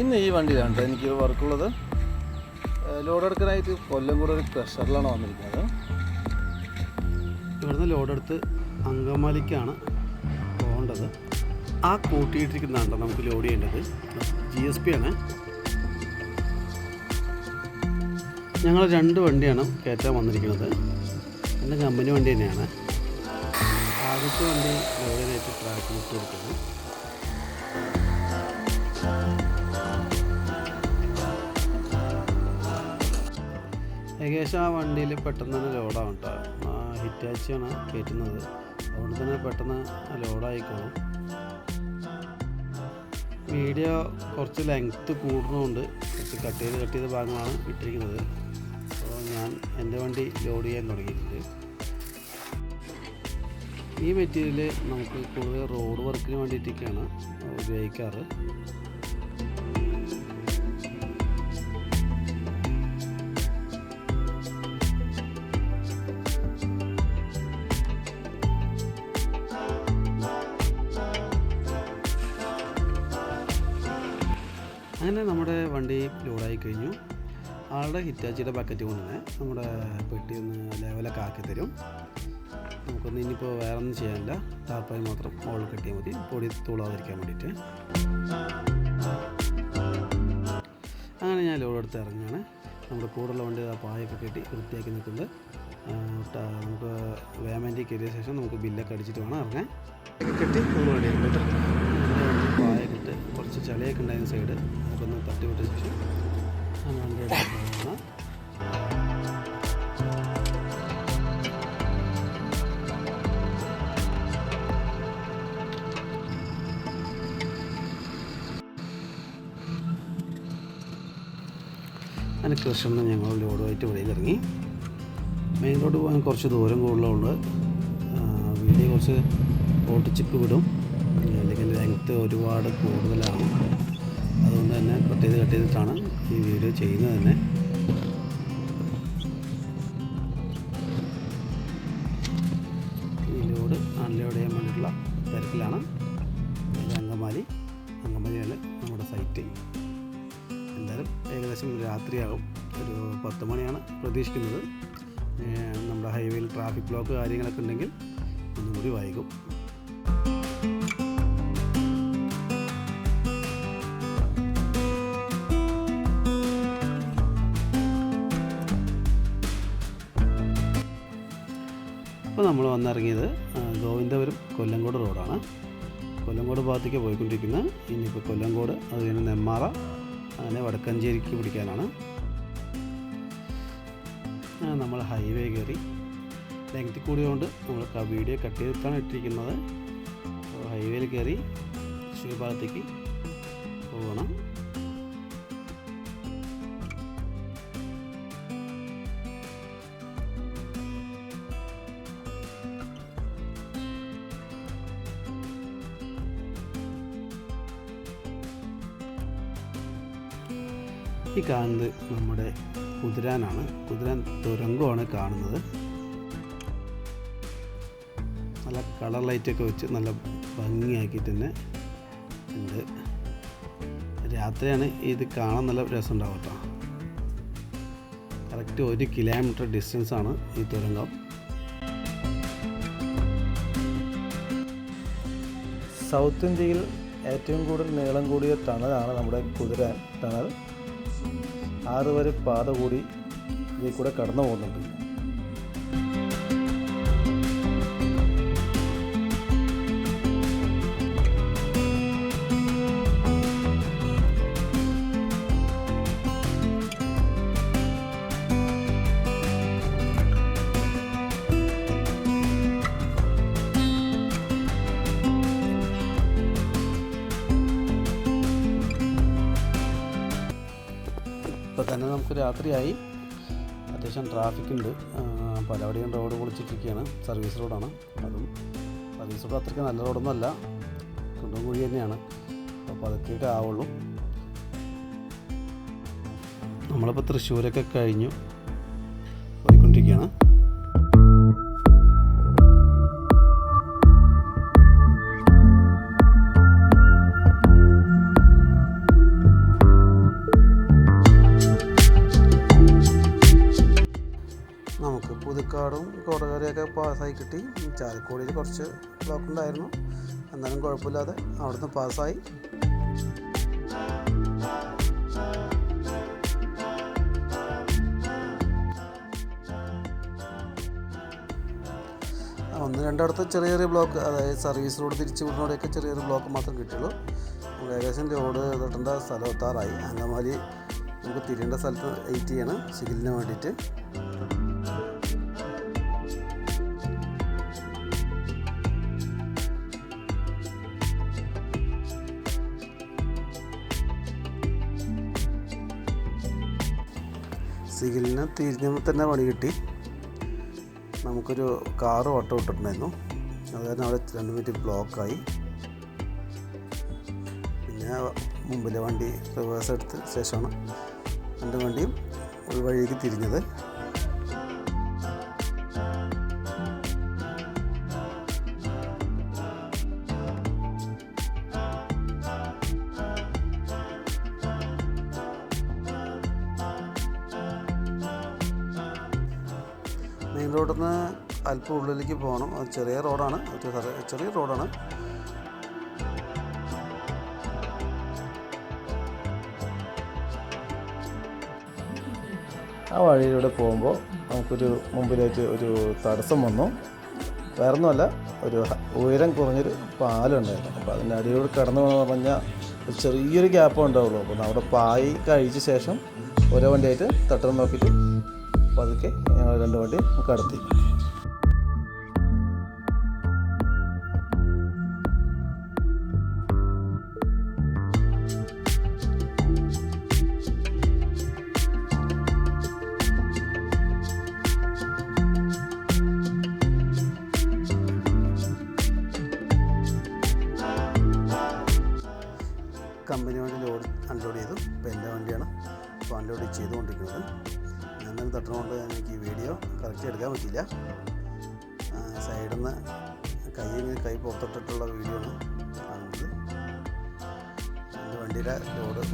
ഇന്ന് ഈ വണ്ടിയിലാണ് ട്ടോ എനിക്ക് വർക്കുള്ളത് ലോഡ് എടുക്കാനായിട്ട് കൊല്ലം കൂടെ ഒരു പ്രഷറിലാണ് വന്നിരിക്കുന്നത്. ഇവിടുന്ന് ലോഡെടുത്ത് അങ്കമാലിക്കാണ് പോകേണ്ടത്. ആ കൂട്ടിയിട്ടിരിക്കുന്നതാണ് നമുക്ക് ലോഡ് ചെയ്യേണ്ടത്. ജി എസ് പി ആണ്. ഞങ്ങൾ രണ്ട് വണ്ടിയാണ് കയറ്റാൻ വന്നിരിക്കുന്നത്. എന്റെ കമ്പനി വണ്ടി തന്നെയാണ്. ആദ്യത്തെ വണ്ടി ലോഡിനായിട്ട് ട്രാക്ക് വിട്ട് കൊടുക്കുന്നത് ഏകദേശം ആ വണ്ടിയിൽ പെട്ടെന്ന് തന്നെ ലോഡാവും കേട്ടോ ഹിറ്റാച്ചിയാണ് കയറ്റുന്നത് അതുകൊണ്ട് തന്നെ പെട്ടെന്ന് ലോഡായിക്കോളും വീഡിയോ കുറച്ച് ലെങ്ത്ത് കൂടുന്നതുകൊണ്ട് കുറച്ച് കട്ട് ചെയ്ത് കട്ട് ചെയ്ത ഭാഗങ്ങളാണ് ഇട്ടിരിക്കുന്നത്. അപ്പോൾ ഞാൻ എന്റെ വണ്ടി ലോഡ് ചെയ്യാൻ തുടങ്ങിയിട്ടുണ്ട്. ഈ മെറ്റീരിയൽ നമുക്ക് കൂടുതൽ റോഡ് വർക്കിന് വേണ്ടിയിട്ടൊക്കെയാണ് ഉപയോഗിക്കാറ്. അങ്ങനെ നമ്മുടെ വണ്ടി ലോഡായി കഴിഞ്ഞു ആളുടെ ഹിറ്റാച്ചിയുടെ ബക്കറ്റ് കൊണ്ട് തന്നെ നമ്മുടെ പെട്ടി ഒന്ന് ലെവലൊക്കെ ആക്കി തരും നമുക്കൊന്ന് ഇനിയിപ്പോൾ വേറെ ഒന്നും ചെയ്യാനില്ല ടാർപ്പായി മാത്രം ഓൾ കെട്ടിയാൽ മതി പൊടി തൂളാതിരിക്കാൻ വേണ്ടിയിട്ട് അങ്ങനെ ഞാൻ ലോഡ് എടുത്ത് ഇറങ്ങുകയാണ് നമ്മുടെ കൂടുതലുള്ള വണ്ടി ആ പായൊക്കെ കെട്ടി വൃത്തിയാക്കി നിൽക്കുന്നത് നമുക്ക് വേമന്റി കയറിയ ശേഷം നമുക്ക് ബില്ലൊക്കെ അടിച്ചിട്ട് വേണം ഇറങ്ങാൻ കെട്ടി നമ്മൾ വണ്ടി പായൊക്കെ കുറച്ച് ചളിയൊക്കെ ഉണ്ടായിരുന്ന സൈഡ് അതൊക്കെ ഒന്ന് തട്ടി വിട്ട ശേഷം അങ്ങനെ കൃഷ്ണന് ഞങ്ങൾ ലോഡുമായിട്ട് വെളിയിൽ ഇറങ്ങി. മെയിൻ റോഡ് പോകാൻ കുറച്ച് ദൂരം കൂടുതലുണ്ട്. വീട്ടിൽ കുറച്ച് ഓട്ടിച്ചിപ്പ് വിടും. അല്ലെങ്കിൽ ലെങ്ത്ത് ഒരുപാട് കൂടുതലാണ്. അതുകൊണ്ട് തന്നെ കട്ട് ചെയ്ത് കട്ട് ചെയ്തിട്ടാണ് ഈ വീഡിയോ ചെയ്യുന്നത് തന്നെ. ഈ ലോഡ് അൺലോഡ് ചെയ്യാൻ വേണ്ടിയിട്ടുള്ള തിരക്കിലാണ്. അങ്കമാലി. അങ്കമാലിയാണ് നമ്മുടെ സൈറ്റ് എന്തായാലും ഏകദേശം രാത്രിയാകും. ഒരു പത്ത് മണിയാണ് പ്രതീക്ഷിക്കുന്നത്. നമ്മുടെ ഹൈവേയിൽ ട്രാഫിക് ബ്ലോക്ക് കാര്യങ്ങളൊക്കെ ഉണ്ടെങ്കിൽ ഒന്നുകൂടി വൈകും. നമ്മൾ വന്നിറങ്ങിയത് ഗോവിന്ദപുരം കൊല്ലങ്കോട് റോഡാണ്. കൊല്ലങ്കോട് ഭാഗത്തേക്ക് പോയിക്കൊണ്ടിരിക്കുന്നത് ഇനിയിപ്പോൾ കൊല്ലങ്കോട് അത് കഴിഞ്ഞ് നെമ്മാറ അങ്ങനെ വടക്കഞ്ചേരിക്ക് പിടിക്കാനാണ്. നമ്മൾ ഹൈവേ കയറി ലെങ്ത്തിൽ കൂടിയതുകൊണ്ട് നമ്മൾ വീഡിയോ കട്ട് ചെയ്തിട്ടാണ് ഇട്ടിരിക്കുന്നത്. ഹൈവേയിൽ കയറി തൃശ്ശൂർ ഭാഗത്തേക്ക് പോകണം. ഈ കാണുന്നത് നമ്മുടെ കുതിരാനാണ്. കുതിരാൻ തുരങ്കമാണ് കാണുന്നത്. നല്ല കളർ ലൈറ്റൊക്കെ വെച്ച് നല്ല ഭംഗിയാക്കി തന്നെ ഉണ്ട്. രാത്രിയാണ് ഇത് കാണാൻ നല്ല രസമുണ്ടാവും കേട്ടോ. കറക്റ്റ് ഒരു കിലോമീറ്റർ ഡിസ്റ്റൻസ് ആണ് ഈ തുരങ്കം. സൗത്ത് ഇന്ത്യയിൽ ഏറ്റവും കൂടുതൽ നീളം കൂടിയ തണലാണ് നമ്മുടെ കുതിര ടണൽ ആറ് വരെ പാത കൂടി ഇതിൽ കൂടെ കടന്നു പോകുന്നുണ്ട് തന്നെ നമുക്ക് രാത്രിയായി. അത്യാവശ്യം ട്രാഫിക് ഉണ്ട്. പലവിടെയും റോഡ് പൊളിച്ചിട്ടിരിക്കുകയാണ്. സർവീസ് റോഡാണ് അതും സർവീസ് റോഡ് അത്രയ്ക്ക് നല്ല റോഡൊന്നും അല്ല. കുണ്ടും കുഴി തന്നെയാണ്. അപ്പോൾ അതൊക്കെ ആവുള്ളൂ. നമ്മളിപ്പോൾ തൃശ്ശൂരൊക്കെ കഴിഞ്ഞു പോയിക്കൊണ്ടിരിക്കുകയാണ്. കിട്ടി ചാലക്കുടിയിൽ കുറച്ച് ബ്ലോക്ക് ഉണ്ടായിരുന്നു. എന്നാലും കുഴപ്പമില്ലാതെ അവിടുന്ന് പാസ്സായി ഒന്ന് രണ്ടിടത്ത് ചെറിയ ചെറിയ ബ്ലോക്ക് അതായത് സർവീസ് റോഡ് തിരിച്ചു വിടുന്നവിടെയൊക്കെ ചെറിയ ചെറിയ ബ്ലോക്ക് മാത്രം കിട്ടുള്ളൂ ഏകദേശം ലോഡ് തട്ടേണ്ട സ്ഥലം എത്താറായി. അങ്കമാലി നമുക്ക് തിരിയേണ്ട സ്ഥലത്ത് വെയിറ്റ് ചെയ്യണം. സിഗിലിന് വേണ്ടിയിട്ട്. സിഗിലിന് തിരിഞ്ഞപ്പോൾ തന്നെ പണി കിട്ടി. നമുക്കൊരു കാറ് ഓട്ടോ ഇട്ടിട്ടുണ്ടായിരുന്നു. അത് കാരണം അവിടെ രണ്ട് മിനിറ്റ് ബ്ലോക്കായി. പിന്നെ മുമ്പിലെ വണ്ടി റിവേഴ്സ് എടുത്ത് ശേഷമാണ് രണ്ട് വണ്ടിയും ഒരു വഴിക്ക് തിരിഞ്ഞത്. റോഡിൽ നിന്ന് അല്പം ഉള്ളിലേക്ക് പോകണം. അത് ചെറിയ റോഡാണ്. ചെറിയ- റോഡാണ്. ആ വഴിയിലൂടെ പോകുമ്പോൾ നമുക്കൊരു മുമ്പിലേക്ക് ഒരു തടസ്സം വന്നു. വേറൊന്നുമല്ല ഒരു ഉയരം കുറഞ്ഞൊരു പാലുണ്ടായിരുന്നു. അപ്പോൾ അതിന്റെ അടിയോട് കടന്നു എന്ന് പറഞ്ഞാൽ ചെറിയൊരു ഗ്യാപ്പ് ഉണ്ടാവുള്ളൂ. അപ്പോൾ അവിടെ പായി കഴിച്ച ശേഷം ഓരോ വണ്ടിയായിട്ട് തട്ടം നോക്കിയിട്ട് പതുക്കെ ഞങ്ങൾ രണ്ട് വണ്ടി കടത്തി. കമ്പനി വണ്ടി ലോഡ് അൺലോഡ് ചെയ്തു. ഇപ്പോൾ എന്റെ വണ്ടിയാണ് അപ്പോൾ അൺലോഡ് ചെയ്തുകൊണ്ടിരിക്കുന്നത്. തന്നെ തട്ടുന്നതുകൊണ്ട് എനിക്ക് വീഡിയോ കറക്റ്റ് എടുക്കാൻ പറ്റില്ല സൈഡിൽ നിന്ന് കൈ കൈ പുറത്തിട്ടിട്ടുള്ള വീഡിയോ ആണ് എന്റെ വണ്ടിയുടെ ലോഡ്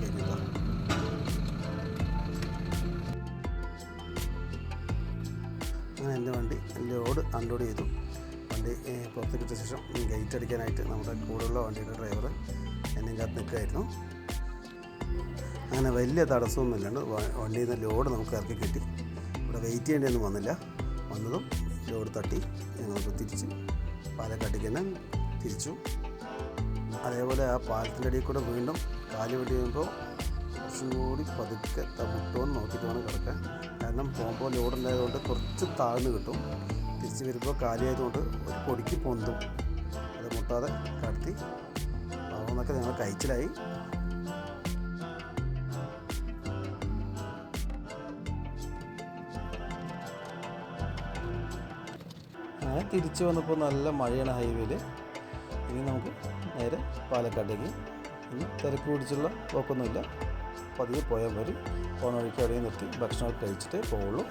കഴിഞ്ഞതാണ് അങ്ങനെ എന്റെ വണ്ടി ലോഡ് അൺലോഡ് ചെയ്തു. വണ്ടി ഏഹ്, പുറത്തേക്ക് ഇട്ട ശേഷം ഗേറ്റ് അടിക്കാനായിട്ട് നമ്മുടെ കൂടെയുള്ള വണ്ടിയുടെ ഡ്രൈവർ എന്നെ കാത്ത് നിൽക്കുമായിരുന്നു അങ്ങനെ വലിയ തടസ്സമൊന്നും ഇല്ലാണ്ട് വ- വണ്ടിയിൽ നിന്ന് ലോഡ് നമുക്ക് ഇറക്കി കിട്ടി. ഇവിടെ വെയിറ്റ് ചെയ്യേണ്ടിയൊന്നും വന്നില്ല. വന്നതും ലോഡ് തട്ടി ഞങ്ങൾക്ക് തിരിച്ച്. പാലക്കാട്ടേക്ക് തന്നെ തിരിച്ചു. അതേപോലെ ആ പാലത്തിന്റെ അടിയിൽ കൂടെ വീണ്ടും കാൽ വെട്ടി കഴിയുമ്പോൾ കുറച്ചും കൂടി പതുക്കെ മുട്ടുമെന്ന് നോക്കിയിട്ട് വേണം കിടക്കാൻ. കാരണം പോകുമ്പോൾ ലോഡ് ഉണ്ടായതുകൊണ്ട് കുറച്ച് താഴ്ന്നു കിട്ടും. തിരിച്ച് വരുമ്പോൾ കാലിയായതുകൊണ്ട് ഒരു പൊടിക്ക് പൊന്തും. അത് മുട്ടാതെ കടത്തി അതൊന്നൊക്കെ ഞങ്ങൾ കഴിച്ചിലായി. അങ്ങനെ തിരിച്ചു വന്നപ്പോൾ നല്ല മഴയാണ് ഹൈവേയിൽ ഇനി നമുക്ക് നേരെ പാലക്കാട്ടേക്ക്. ഇനി തിരക്ക് പിടിച്ചുള്ള പോക്കൊന്നുമില്ല. പതിയെ പോയാൽ മതി. പോണ വഴിക്ക് നിർത്തി ഭക്ഷണമൊക്കെ കഴിച്ചിട്ടേ പോവുള്ളൂ.